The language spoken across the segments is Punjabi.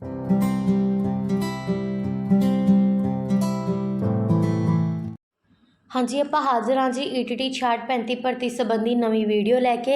Thank you. ਹਾਂਜੀ, ਆਪਾਂ ਹਾਜ਼ਰ ਹਾਂ ਜੀ ਈਟੀਟੀ 6635 ਭਰਤੀ ਸੰਬੰਧੀ ਨਵੀਂ ਵੀਡੀਓ ਲੈ ਕੇ।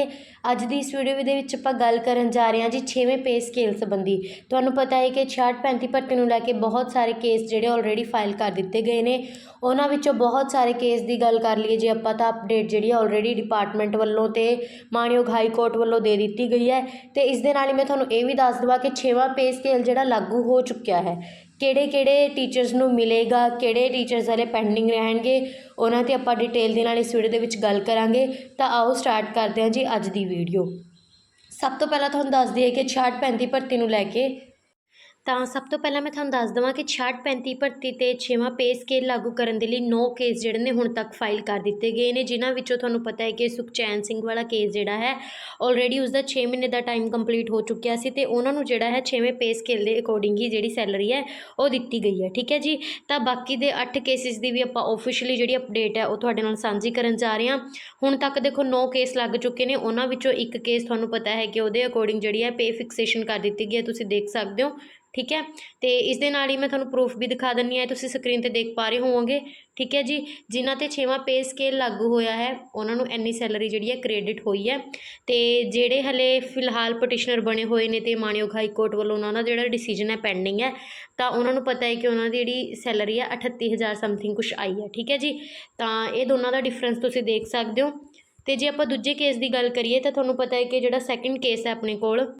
ਅੱਜ ਦੀ ਇਸ ਵੀਡੀਓ ਦੇ ਵਿੱਚ ਆਪਾਂ ਗੱਲ ਕਰਨ ਜਾ ਰਹੇ ਹਾਂ ਜੀ 6ਵੇਂ ਪੇ ਸਕੇਲ ਸੰਬੰਧੀ। ਤੁਹਾਨੂੰ ਪਤਾ ਹੈ ਕਿ 6635 ਭਰਤੀ ਨੂੰ ਲੈ ਕੇ ਬਹੁਤ ਸਾਰੇ ਕੇਸ ਜਿਹੜੇ ਆਲਰੇਡੀ ਫਾਈਲ ਕਰ ਦਿੱਤੇ ਗਏ ਨੇ। ਉਹਨਾਂ ਵਿੱਚੋਂ ਬਹੁਤ ਸਾਰੇ ਕੇਸ ਦੀ ਗੱਲ ਕਰ ਲਈਏ, ਜੇ ਆਪਾਂ ਤਾਂ ਅਪਡੇਟ ਜਿਹੜੀ ਆਲਰੇਡੀ ਡਿਪਾਰਟਮੈਂਟ ਵੱਲੋਂ ਤੇ ਮਾਣਯੋਗ ਹਾਈ ਕੋਰਟ ਵੱਲੋਂ ਦੇ ਦਿੱਤੀ ਗਈ ਹੈ। ਤੇ ਇਸ ਦੇ ਨਾਲ ਹੀ ਮੈਂ ਤੁਹਾਨੂੰ ਇਹ ਵੀ ਦੱਸ ਦਵਾਂ ਕਿ 6ਵਾਂ ਪੇ ਸਕੇਲ ਜਿਹੜਾ ਲਾਗੂ ਹੋ ਚੁੱਕਿਆ ਹੈ। ਕਿਹੜੇ ਕਿਹੜੇ ਟੀਚਰਸ ਨੂੰ ਮਿਲੇਗਾ, ਕਿਹੜੇ ਟੀਚਰਸ ਹਲੇ ਪੈਂਡਿੰਗ ਰਹਿਣਗੇ, ਉਹਨਾਂ ਤੇ ਆਪਾਂ ਡਿਟੇਲ ਦੇ ਨਾਲ ਇਸ ਵੀਡੀਓ ਦੇ ਵਿੱਚ ਗੱਲ ਕਰਾਂਗੇ। ਤਾਂ ਆਓ ਸਟਾਰਟ ਕਰਦੇ ਹਾਂ ਜੀ ਅੱਜ ਦੀ ਵੀਡੀਓ ਸਭ ਤੋਂ ਪਹਿਲਾਂ ਤੁਹਾਨੂੰ ਦੱਸ ਦਈਏ ਕਿ 66 35 ਭਰਤੀ ਨੂੰ ਲੈ ਕੇ ਤਾਂ ਸਭ ਤੋਂ ਪਹਿਲਾਂ ਮੈਂ ਤੁਹਾਨੂੰ ਦੱਸ ਦਵਾਂ ਕਿ 66 35 ਭਰਤੀ ਤੇ 6ਵਾਂ ਪੇ ਸਕੇਲ ਲਾਗੂ ਕਰਨ ਦੇ ਲਈ 9 ਕੇਸ ਜਿਹੜੇ ਨੇ ਹੁਣ ਤੱਕ ਫਾਈਲ ਕਰ ਦਿੱਤੇ ਗਏ ਨੇ, ਜਿਨ੍ਹਾਂ ਵਿੱਚੋਂ ਤੁਹਾਨੂੰ ਪਤਾ ਹੈ ਕਿ ਸੁਖਚੈਨ ਸਿੰਘ ਵਾਲਾ ਕੇਸ ਜਿਹੜਾ ਹੈ ਆਲਰੇਡੀ ਉਸ ਦਾ 6 ਮਹੀਨੇ ਦਾ ਟਾਈਮ ਕੰਪਲੀਟ ਹੋ ਚੁੱਕਿਆ ਸੀ ਤੇ ਉਹਨਾਂ ਨੂੰ ਜਿਹੜਾ ਹੈ 6ਵੇਂ ਪੇ ਸਕੇਲ ਦੇ ਅਕੋਰਡਿੰਗ ਹੀ ਜਿਹੜੀ ਸੈਲਰੀ ਹੈ, ਉਹ ਦਿੱਤੀ ਗਈ ਹੈ, ਠੀਕ ਹੈ ਜੀ? ਤਾਂ ਬਾਕੀ ਦੇ 8 ਕੇਸਿਸ ਦੀ ਵੀ ਆਪਾਂ ਆਫੀਸ਼ੀਅਲੀ ਜਿਹੜੀ ਅਪਡੇਟ ਹੈ, ਉਹ ਤੁਹਾਡੇ ਨਾਲ ਸਾਂਝੀ ਕਰਨ ਜਾ ਰਹੇ ਹਾਂ। ਹੁਣ ਤੱਕ ਦੇਖੋ 9 ਕੇਸ ਲੱਗ ਚੁੱਕੇ ਨੇ, ਉਹਨਾਂ ਵਿੱਚੋਂ ਇੱਕ ਕੇਸ ਤੁਹਾਨੂੰ ਪਤਾ ਹੈ ਕਿ ਉਹਦੇ ਅਕੋਰਡਿੰਗ ਜਿਹੜੀ ਹੈ ਪੇ ਫਿਕਸੇਸ਼ਨ ਕਰ ਦਿੱਤੀ ਗਈ ਹੈ, ਤੁਸੀਂ ਦੇਖ ਸਕਦੇ ਹੋ। ਠੀਕ ਹੈ? ਤੇ ਇਸ ਦੇ ਨਾਲ ਹੀ ਮੈਂ ਤੁਹਾਨੂੰ ਪ੍ਰੂਫ ਵੀ ਦਿਖਾ ਦਿੰਨੀ ਆ ਤੁਸੀਂ ਸਕਰੀਨ ਤੇ ਦੇਖ ਪਾ ਰਹੇ ਹੋਵੋਗੇ। ਠੀਕ ਹੈ ਜੀ? ਜਿਨ੍ਹਾਂ ਤੇ 6ਵਾਂ ਪੇ ਸਕੇਲ ਲਾਗੂ ਹੋਇਆ ਹੈ, ਉਹਨਾਂ ਨੂੰ ਇੰਨੀ ਸੈਲਰੀ ਜਿਹੜੀ ਹੈ ਕ੍ਰੈਡਿਟ ਹੋਈ ਹੈ। ਤੇ ਜਿਹੜੇ ਹਲੇ ਫਿਲਹਾਲ ਪਟੀਸ਼ਨਰ ਬਣੇ ਹੋਏ ਨੇ ਤੇ ਮਾਣਯੋਗ ਹਾਈ ਕੋਰਟ ਵੱਲੋਂ ਉਹਨਾਂ ਦਾ ਜਿਹੜਾ ਡਿਸੀਜਨ ਹੈ ਪੈਂਡਿੰਗ ਹੈ, ਤਾਂ ਉਹਨਾਂ ਨੂੰ ਪਤਾ ਹੈ ਕਿ ਉਹਨਾਂ ਦੀ ਜਿਹੜੀ ਸੈਲਰੀ ਹੈ 38000 ਸਮਥਿੰਗ ਕੁਝ ਆਈ ਹੈ। ਠੀਕ ਹੈ ਜੀ? ਤਾਂ ਇਹ ਦੋਨਾਂ ਦਾ ਡਿਫਰੈਂਸ ਤੁਸੀਂ ਦੇਖ ਸਕਦੇ ਹੋ। ਤੇ ਜੇ ਆਪਾਂ ਦੂਜੇ ਕੇਸ ਦੀ ਗੱਲ ਕਰੀਏ, ਤਾਂ ਤੁਹਾਨੂੰ ਪਤਾ ਹੈ ਕਿ ਜਿਹੜਾ ਸੈਕਿੰਡ ਕੇਸ ਹੈ ਆਪਣੇ ਕੋਲ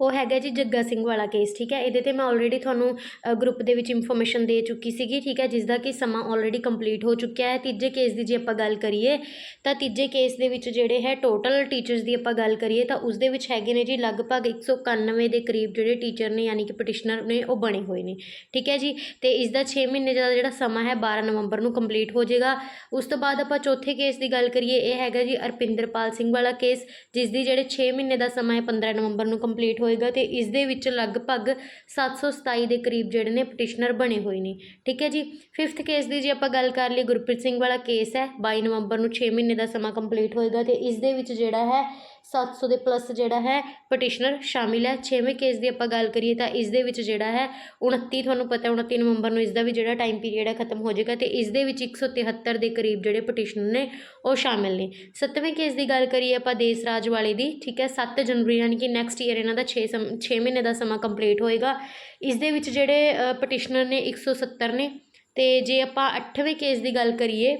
ਉਹ ਹੈਗਾ ਜੀ ਜੱਗਾ ਸਿੰਘ ਵਾਲਾ ਕੇਸ ਠੀਕ ਹੈ? ਇਹਦੇ ਤੇ ਮੈਂ ਆਲਰੇਡੀ ਤੁਹਾਨੂੰ ਗਰੁੱਪ ਦੇ ਵਿੱਚ ਇਨਫੋਰਮੇਸ਼ਨ ਦੇ ਚੁੱਕੀ ਸੀਗੀ, ਠੀਕ ਹੈ? ਜਿਸ ਦਾ ਕਿ ਸਮਾਂ ਆਲਰੇਡੀ ਕੰਪਲੀਟ ਹੋ ਚੁੱਕਿਆ ਹੈ। ਤੀਜੇ ਕੇਸ ਦੀ ਜੇ ਆਪਾਂ ਗੱਲ ਕਰੀਏ, ਤਾਂ ਤੀਜੇ ਕੇਸ ਦੇ ਵਿੱਚ ਜਿਹੜੇ ਹੈ ਟੋਟਲ ਟੀਚਰਸ ਦੀ ਆਪਾਂ ਗੱਲ ਕਰੀਏ, ਤਾਂ ਉਸ ਦੇ ਵਿੱਚ ਹੈਗੇ ਨੇ ਜੀ ਲਗਭਗ 191 ਦੇ ਕਰੀਬ ਜਿਹੜੇ ਟੀਚਰ ਨੇ, ਯਾਨੀ ਕਿ ਪਟੀਸ਼ਨਰ ਨੇ, ਉਹ ਬਣੇ ਹੋਏ ਨੇ, ਠੀਕ ਹੈ ਜੀ? ਤੇ ਇਸ ਦਾ 6 ਮਹੀਨੇ ਦਾ ਜਿਹੜਾ ਸਮਾਂ ਹੈ 12 ਨਵੰਬਰ ਨੂੰ ਕੰਪਲੀਟ ਹੋ ਜਾਏਗਾ। ਉਸ ਤੋਂ ਬਾਅਦ ਆਪਾਂ ਚੌਥੇ ਕੇਸ ਦੀ ਗੱਲ ਕਰੀਏ, ਇਹ ਹੈਗਾ ਜੀ ਅਰਪਿੰਦਰਪਾਲ ਸਿੰਘ ਵਾਲਾ ਕੇਸ ਜਿਸ ਦੀ ਜਿਹੜੇ 6 ਮਹੀਨੇ ਦਾ ਸਮਾਂ ਹੈ 15 ਨਵੰਬਰ ਨੂੰ ਕੰਪਲੀਟ ਹੋ ਹੋਏਗਾ ਤੇ ਇਸ ਦੇ ਵਿੱਚ ਲਗਭਗ 727 ਦੇ ਕਰੀਬ ਜਿਹੜੇ ਨੇ ਪਟੀਸ਼ਨਰ ਬਣੇ ਹੋਏ ਨੇ। ਠੀਕ ਹੈ ਜੀ? ਫਿਫਥ ਕੇਸ ਦੀ ਜੇ ਆਪਾਂ ਗੱਲ ਕਰ ਲਈ ਗੁਰਪ੍ਰੀਤ ਸਿੰਘ ਵਾਲਾ ਕੇਸ ਹੈ 22 ਨਵੰਬਰ ਨੂੰ 6 ਮਹੀਨੇ ਦਾ ਸਮਾਂ ਕੰਪਲੀਟ ਹੋਏਗਾ ਤੇ ਇਸ ਦੇ ਵਿੱਚ ਜਿਹੜਾ ਹੈ 700 ਦੇ ਪਲੱਸ ਜਿਹੜਾ ਹੈ ਪਟੀਸ਼ਨਰ ਸ਼ਾਮਿਲ ਹੈ। 6ਵੇਂ ਕੇਸ ਦੀ ਆਪਾਂ ਗੱਲ ਕਰੀਏ ਤਾਂ ਇਸ ਦੇ ਵਿੱਚ ਜਿਹੜਾ ਹੈ 29 ਤੁਹਾਨੂੰ ਪਤਾ 29 ਨਵੰਬਰ ਨੂੰ ਇਸ ਦਾ ਵੀ ਜਿਹੜਾ ਟਾਈਮ ਪੀਰੀਅਡ ਹੈ ਖਤਮ ਹੋ ਜਾਏਗਾ ਤੇ ਇਸ ਦੇ ਵਿੱਚ 173 ਦੇ ਕਰੀਬ ਜਿਹੜੇ ਪਟੀਸ਼ਨਰ ਨੇ, ਉਹ ਸ਼ਾਮਿਲ ਨੇ। 7ਵੇਂ ਕੇਸ ਦੀ ਗੱਲ ਕਰੀਏ ਆਪਾਂ ਦੇਸ ਰਾਜ ਵਾਲੇ ਦੀ, ਠੀਕ ਹੈ? 7 ਜਨਵਰੀ, ਯਾਨੀ ਕਿ ਨੈਕਸਟ ਈਅਰ ਇਹਨਾਂ ਦਾ 6 6 ਮਹੀਨੇ ਦਾ ਸਮਾਂ ਕੰਪਲੀਟ ਹੋਏਗਾ। ਇਸ ਦੇ ਵਿੱਚ ਜਿਹੜੇ ਪਟੀਸ਼ਨਰ ਨੇ 170 ਨੇ, ਤੇ ਜੇ ਆਪਾਂ 8ਵੇਂ ਕੇਸ ਦੀ ਗੱਲ ਕਰੀਏ,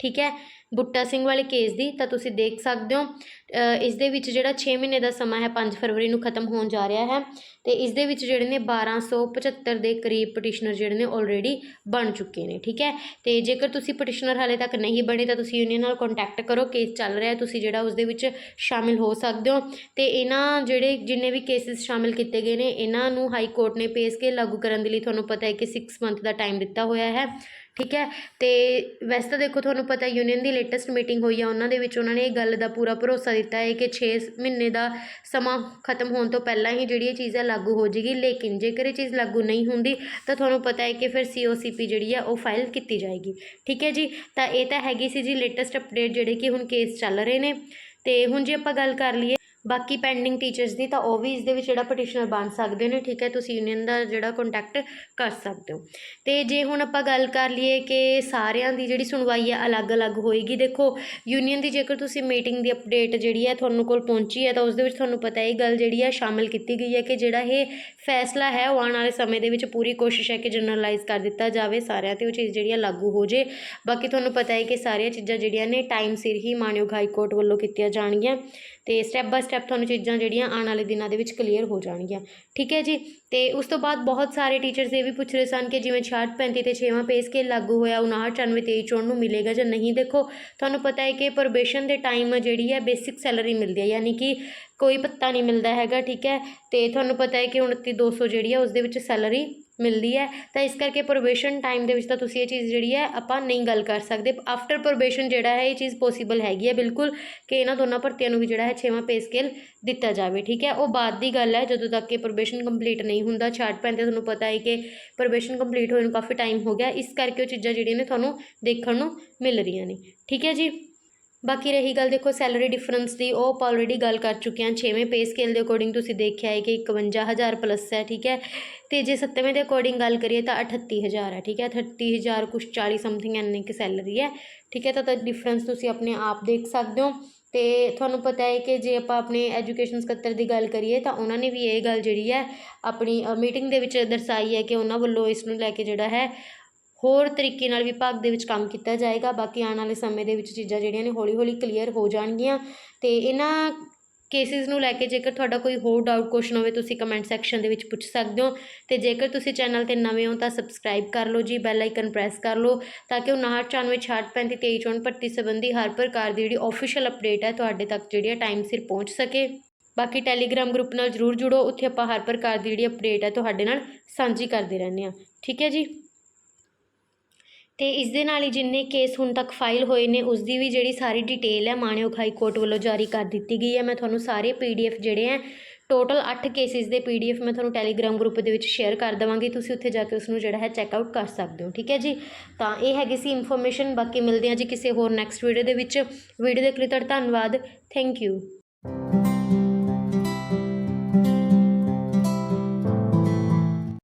ਠੀਕ ਹੈ ਬੁੱਟਾ ਸਿੰਘ ਵਾਲੇ ਕੇਸ ਦੀ, ਤਾਂ ਤੁਸੀਂ ਦੇਖ ਸਕਦੇ ਹੋ ਇਸ ਦੇ ਵਿੱਚ ਜਿਹੜਾ 6 ਮਹੀਨੇ ਦਾ ਸਮਾਂ ਹੈ 5 ਫਰਵਰੀ ਨੂੰ ਖਤਮ ਹੋਣ ਜਾ ਰਿਹਾ ਹੈ, ਤੇ ਇਸ ਦੇ ਵਿੱਚ ਜਿਹੜੇ ਨੇ 1275 ਦੇ ਕਰੀਬ ਪਟੀਸ਼ਨਰ ਜਿਹੜੇ ਨੇ ਆਲਰੇਡੀ ਬਣ ਚੁੱਕੇ ਨੇ, ਠੀਕ ਹੈ? ਤੇ ਜੇਕਰ ਤੁਸੀਂ ਪਟੀਸ਼ਨਰ ਹਾਲੇ ਤੱਕ ਨਹੀਂ ਬਣੇ, ਤਾਂ ਤੁਸੀਂ ਯੂਨੀਅਨ ਨਾਲ ਕੰਟੈਕਟ ਕਰੋ ਕੇਸ ਚੱਲ ਰਿਹਾ ਤੁਸੀਂ ਜਿਹੜਾ ਉਸ ਦੇ ਵਿੱਚ ਸ਼ਾਮਿਲ ਹੋ ਸਕਦੇ ਹੋ, ਤੇ ਇਹਨਾਂ ਜਿਹੜੇ ਜਿੰਨੇ ਵੀ ਕੇਸਿਸ ਸ਼ਾਮਿਲ ਕੀਤੇ ਗਏ ਨੇ, ਇਹਨਾਂ ਨੂੰ ਹਾਈ ਕੋਰਟ ਨੇ ਪੇ ਕੇ ਲਾਗੂ ਕਰਨ ਦੇ ਲਈ ਤੁਹਾਨੂੰ ਪਤਾ ਹੈ ਕਿ 6 ਮੰਥ ਦਾ ਟਾਈਮ ਦਿੱਤਾ ਹੋਇਆ ਹੈ ਠੀਕ ਹੈ? ਅਤੇ ਵੈਸੇ ਤਾਂ ਦੇਖੋ ਤੁਹਾਨੂੰ ਪਤਾ ਯੂਨੀਅਨ ਦੀ ਲੇਟੈਸਟ ਮੀਟਿੰਗ ਹੋਈ ਆ, ਉਹਨਾਂ ਦੇ ਵਿੱਚ ਉਹਨਾਂ ਨੇ ਇਹ ਗੱਲ ਦਾ ਪੂਰਾ ਭਰੋਸਾ ਦਿੱਤਾ ਹੈ ਕਿ 6 ਮਹੀਨੇ ਦਾ ਸਮਾਂ ਖਤਮ ਹੋਣ ਤੋਂ ਪਹਿਲਾਂ ਹੀ ਜਿਹੜੀ ਇਹ ਚੀਜ਼ ਹੈ ਲਾਗੂ ਹੋ ਜਾਏਗੀ, ਲੇਕਿਨ ਜੇਕਰ ਇਹ ਚੀਜ਼ ਲਾਗੂ ਨਹੀਂ ਹੁੰਦੀ ਤਾਂ ਤੁਹਾਨੂੰ ਪਤਾ ਹੈ ਕਿ ਫਿਰ ਸੀਓਸੀਪੀ ਜਿਹੜੀ ਆ ਉਹ ਫਾਈਲ ਕੀਤੀ ਜਾਏਗੀ। ਠੀਕ ਹੈ ਜੀ? ਤਾਂ ਇਹ ਤਾਂ ਹੈਗੀ ਸੀ ਜੀ ਲੇਟੈਸਟ ਅਪਡੇਟ ਜਿਹੜੇ ਕਿ ਹੁਣ ਕੇਸ ਚੱਲ ਰਹੇ ਨੇ। ਤੇ ਹੁਣ ਜੇ ਆਪਾਂ ਗੱਲ ਕਰ ਲਈਏ ਬਾਕੀ ਪੈਂਡਿੰਗ ਟੀਚਰਸ ਦੀ ਤਾਂ ਉਹ ਵੀ ਇਸ ਦੇ ਵਿੱਚ ਜਿਹੜਾ ਪਟੀਸ਼ਨਰ ਬਣ ਸਕਦੇ ਨੇ, ਠੀਕ ਹੈ, ਤੁਸੀਂ ਯੂਨੀਅਨ ਦਾ ਜਿਹੜਾ ਕੰਟੈਕਟ ਕਰ ਸਕਦੇ ਹੋ। ਤੇ ਜੇ ਹੁਣ ਆਪਾਂ ਗੱਲ ਕਰ ਲਈਏ ਕਿ ਸਾਰਿਆਂ ਦੀ ਜਿਹੜੀ ਸੁਣਵਾਈ ਹੈ ਅਲੱਗ-ਅਲੱਗ ਹੋਏਗੀ, ਦੇਖੋ ਯੂਨੀਅਨ ਦੀ ਜੇਕਰ ਤੁਸੀਂ ਮੀਟਿੰਗ ਦੀ ਅਪਡੇਟ ਜਿਹੜੀ ਹੈ ਤੁਹਾਨੂੰ ਕੋਲ ਪਹੁੰਚੀ ਹੈ, ਤਾਂ ਉਸ ਦੇ ਵਿੱਚ ਤੁਹਾਨੂੰ ਪਤਾ ਹੈ ਇਹ ਗੱਲ ਜਿਹੜੀ ਹੈ ਸ਼ਾਮਿਲ ਕੀਤੀ ਗਈ ਹੈ ਕਿ ਜਿਹੜਾ ਇਹ ਫੈਸਲਾ ਹੈ, ਉਹ ਆਉਣ ਵਾਲੇ ਸਮੇਂ ਦੇ ਵਿੱਚ ਪੂਰੀ ਕੋਸ਼ਿਸ਼ ਹੈ ਕਿ ਜਨਰਲਾਈਜ਼ ਕਰ ਦਿੱਤਾ ਜਾਵੇ ਸਾਰਿਆਂ ਤੇ, ਉਹ ਚੀਜ਼ ਜਿਹੜੀ ਹੈ ਲਾਗੂ ਹੋ ਜੇ। ਬਾਕੀ ਤੁਹਾਨੂੰ ਪਤਾ ਹੈ ਕਿ ਸਾਰੀਆਂ ਚੀਜ਼ਾਂ ਜਿਹੜੀਆਂ ਨੇ ਟਾਈਮ ਸਿਰ ਹੀ ਮਾਨਯੋਗ ਹਾਈ ਕੋਰਟ ਵੱਲੋਂ ਕੀਤੀਆਂ ਜਾਣਗੀਆਂ। ਤੇ ਸਟੈਪ ਬਾਏ ਸਟੈਪ ਤੁਹਾਨੂੰ ਚੀਜ਼ਾਂ ਜਿਹੜੀਆਂ ਆਉਣ ਵਾਲੇ ਦਿਨਾਂ ਦੇ ਵਿੱਚ ਕਲੀਅਰ ਹੋ ਜਾਣਗੀਆਂ। ਠੀਕ ਹੈ ਜੀ? ਅਤੇ ਉਸ ਤੋਂ ਬਾਅਦ ਬਹੁਤ ਸਾਰੇ ਟੀਚਰਸ ਇਹ ਵੀ ਪੁੱਛ ਰਹੇ ਸਨ ਕਿ ਜਿਵੇਂ 66 35 ਤੇ ਛੇਵਾਂ ਪੇ ਸਕੇਲ ਲਾਗੂ ਹੋਇਆ 59 94 23 24 ਨੂੰ ਮਿਲੇਗਾ ਜਾਂ ਨਹੀਂ, ਦੇਖੋ, ਤੁਹਾਨੂੰ ਪਤਾ ਹੈ ਕਿ ਪ੍ਰੋਬੇਸ਼ਨ ਦੇ ਟਾਈਮ ਜਿਹੜੀ ਹੈ ਬੇਸਿਕ ਸੈਲਰੀ ਮਿਲਦੀ ਹੈ, ਯਾਨੀ ਕਿ ਕੋਈ ਪੱਤਾ ਨਹੀਂ ਮਿਲਦਾ ਹੈਗਾ, ਠੀਕ ਹੈ ਅਤੇ ਤੁਹਾਨੂੰ ਪਤਾ ਹੈ ਕਿ ਉਣੱਤੀ, ਦੋ ਸੌ ਜਿਹੜੀ ਹੈ ਉਸ ਦੇ ਵਿੱਚ ਸੈਲਰੀ ਮਿਲਦੀ ਹੈ, ਤਾਂ ਇਸ ਕਰਕੇ ਪ੍ਰੋਬੇਸ਼ਨ ਟਾਈਮ ਦੇ ਵਿੱਚ ਤਾਂ ਤੁਸੀਂ ਇਹ ਚੀਜ਼ ਜਿਹੜੀ ਹੈ, ਆਪਾਂ ਨਹੀਂ ਗੱਲ ਕਰ ਸਕਦੇ। ਆਫਟਰ ਪ੍ਰੋਬੇਸ਼ਨ ਜਿਹੜਾ ਹੈ, ਇਹ ਚੀਜ਼ ਪੋਸੀਬਲ ਹੈਗੀ ਹੈ, ਬਿਲਕੁਲ, ਕਿ ਇਹਨਾਂ ਦੋਨਾਂ ਭਰਤੀਆਂ ਨੂੰ ਵੀ ਜਿਹੜਾ ਹੈ ਛੇਵਾਂ ਪੇ ਸਕੇਲ ਦਿੱਤਾ ਜਾਵੇ, ਠੀਕ ਹੈ, ਉਹ ਬਾਅਦ ਦੀ ਗੱਲ ਹੈ, ਜਦੋਂ ਤੱਕ ਕਿ ਪ੍ਰੋਬੇਸ਼ਨ ਕੰਪਲੀਟ ਨਹੀਂ ਨਹੀਂ ਹੁੰਦਾ, ਛਾਟ ਪੈਂਦੇ ਤੁਹਾਨੂੰ ਪਤਾ ਹੈ ਕਿ ਪ੍ਰੋਬੇਸ਼ਨ ਕੰਪਲੀਟ ਹੋਏ ਨੂੰ ਕਾਫੀ ਟਾਈਮ ਹੋ ਗਿਆ। ਇਸ ਕਰਕੇ ਉਹ ਚੀਜ਼ਾਂ ਜਿਹੜੀਆਂ ਨੇ ਤੁਹਾਨੂੰ ਦੇਖਣ ਨੂੰ ਮਿਲ ਰਹੀਆਂ ਨੇ। ਠੀਕ ਹੈ ਜੀ? ਬਾਕੀ ਰਹੀ ਗੱਲ ਦੇਖੋ ਸੈਲਰੀ ਡਿਫਰੈਂਸ ਦੀ, ਉਹ ਆਪਾਂ ਆਲਰੇਡੀ ਗੱਲ ਕਰ ਚੁੱਕੇ ਹਾਂ। ਛੇਵੇਂ ਪੇ ਸਕੇਲ ਦੇ ਅਕੋਰਡਿੰਗ ਤੁਸੀਂ ਦੇਖਿਆ ਹੈ ਕਿ 51000 ਪਲੱਸ ਹੈ, ਠੀਕ ਹੈ? ਤੇ ਜੇ ਸੱਤਵੇਂ ਦੇ ਅਕੋਰਡਿੰਗ ਗੱਲ ਕਰੀਏ ਤਾਂ 38000 ਹੈ, ਠੀਕ ਹੈ? 38000 ਕੁਛ 40 ਸਮਥਿੰਗ ਇੰਨੀ ਕਿ ਸੈਲਰੀ ਹੈ, ਠੀਕ ਹੈ? ਤਾਂ ਤਾਂ ਡਿਫਰੈਂਸ ਤੁਸੀਂ ਆਪਣੇ ਆਪ ਦੇਖ ਸਕਦੇ ਹੋ। ਅਤੇ ਤੁਹਾਨੂੰ ਪਤਾ ਹੈ ਕਿ ਜੇ ਆਪਾਂ ਆਪਣੇ ਐਜੂਕੇਸ਼ਨ ਸਕੱਤਰ ਦੀ ਗੱਲ ਕਰੀਏ ਤਾਂ ਉਹਨਾਂ ਨੇ ਵੀ ਇਹ ਗੱਲ ਜਿਹੜੀ ਹੈ ਆਪਣੀ ਮੀਟਿੰਗ ਦੇ ਵਿੱਚ ਦਰਸਾਈ ਹੈ ਕਿ ਉਹਨਾਂ ਵੱਲੋਂ ਇਸ ਨੂੰ ਲੈ ਕੇ ਜਿਹੜਾ ਹੈ ਹੋਰ ਤਰੀਕੇ ਨਾਲ ਵਿਭਾਗ ਦੇ ਵਿੱਚ ਕੰਮ ਕੀਤਾ ਜਾਏਗਾ। ਬਾਕੀ ਆਉਣ ਵਾਲੇ ਸਮੇਂ ਦੇ ਵਿੱਚ ਚੀਜ਼ਾਂ ਜਿਹੜੀਆਂ ਨੇ ਹੌਲੀ ਹੌਲੀ ਕਲੀਅਰ ਹੋ ਜਾਣਗੀਆਂ। ਅਤੇ ਇਹਨਾਂ ਕੇਸਿਸ ਨੂੰ ਲੈ ਕੇ ਜੇਕਰ ਤੁਹਾਡਾ ਕੋਈ ਹੋਰ ਡਾਊਟ ਕੁਐਸਚਨ ਹੋਵੇ, ਤੁਸੀਂ ਕਮੈਂਟ ਸੈਕਸ਼ਨ ਦੇ ਵਿੱਚ ਪੁੱਛ ਸਕਦੇ ਹੋ। ਤੇ ਜੇਕਰ ਤੁਸੀਂ ਚੈਨਲ ਤੇ ਨਵੇਂ ਹੋ, ਤਾਂ ਸਬਸਕ੍ਰਾਈਬ ਕਰ ਲਓ ਜੀ ਬੈਲ ਆਈਕਨ ਪ੍ਰੈਸ ਕਰ ਲਓ, ਤਾਂ ਕਿ 5994 65 23 ਚੋਣ ਭਰਤੀ ਸੰਬੰਧੀ ਹਰ ਪ੍ਰਕਾਰ ਦੀ ਜਿਹੜੀ ਆਫੀਸ਼ੀਅਲ ਅਪਡੇਟ ਹੈ, ਤੁਹਾਡੇ ਤੱਕ ਜਿਹੜੀ ਹੈ ਟਾਈਮ ਸਿਰ ਪਹੁੰਚ ਸਕੇ। ਬਾਕੀ ਟੈਲੀਗ੍ਰਾਮ ਗਰੁੱਪ ਨਾਲ ਜਰੂਰ ਜੁੜੋ, ਉੱਥੇ ਆਪਾਂ ਹਰ ਪ੍ਰਕਾਰ ਦੀ ਜਿਹੜੀ ਅਪਡੇਟ ਹੈ, ਤੁਹਾਡੇ ਨਾਲ ਸਾਂਝੀ ਕਰਦੇ ਰਹਿੰਦੇ ਹਾਂ। ਠੀਕ ਹੈ ਜੀ? ਅਤੇ ਇਸ ਦੇ ਨਾਲ ਹੀ ਜਿੰਨੇ ਕੇਸ ਹੁਣ ਤੱਕ ਫਾਈਲ ਹੋਏ ਨੇ ਉਸ ਦੀ ਵੀ ਜਿਹੜੀ ਸਾਰੀ ਡਿਟੇਲ ਹੈ, ਮਾਣਯੋਗ ਹਾਈ ਕੋਰਟ ਵੱਲੋਂ ਜਾਰੀ ਕਰ ਦਿੱਤੀ ਗਈ ਹੈ। ਮੈਂ ਤੁਹਾਨੂੰ ਸਾਰੇ ਪੀ ਡੀ ਪੀਡੀਐਫ ਜਿਹੜੇ ਹੈ ਟੋਟਲ 8 ਕੇਸਿਸ ਦੇ ਪੀ ਡੀ ਪੀਡੀਐਫ ਮੈਂ ਤੁਹਾਨੂੰ ਟੈਲੀਗ੍ਰਾਮ ਗਰੁੱਪ ਦੇ ਵਿੱਚ ਸ਼ੇਅਰ ਕਰ ਦੇਵਾਂਗੀ। ਤੁਸੀਂ ਉੱਥੇ ਜਾ ਕੇ ਉਸ ਨੂੰ ਜਿਹੜਾ ਹੈ ਚੈੱਕ ਆਊਟ ਕਰ ਸਕਦੇ ਹੋ, ਠੀਕ ਹੈ ਜੀ? ਤਾਂ ਇਹ ਹੈਗੀ ਸੀ ਇਨਫੋਰਮੇਸ਼ਨ ਬਾਕੀ ਮਿਲਦੇ ਹਾਂ ਜੀ ਕਿਸੇ ਹੋਰ ਨੈਕਸਟ ਵੀਡੀਓ ਦੇ ਵਿੱਚ। ਵੀਡੀਓ ਦੇਖਣ ਲਈ ਤੁਹਾਡਾ ਧੰਨਵਾਦ। Thank you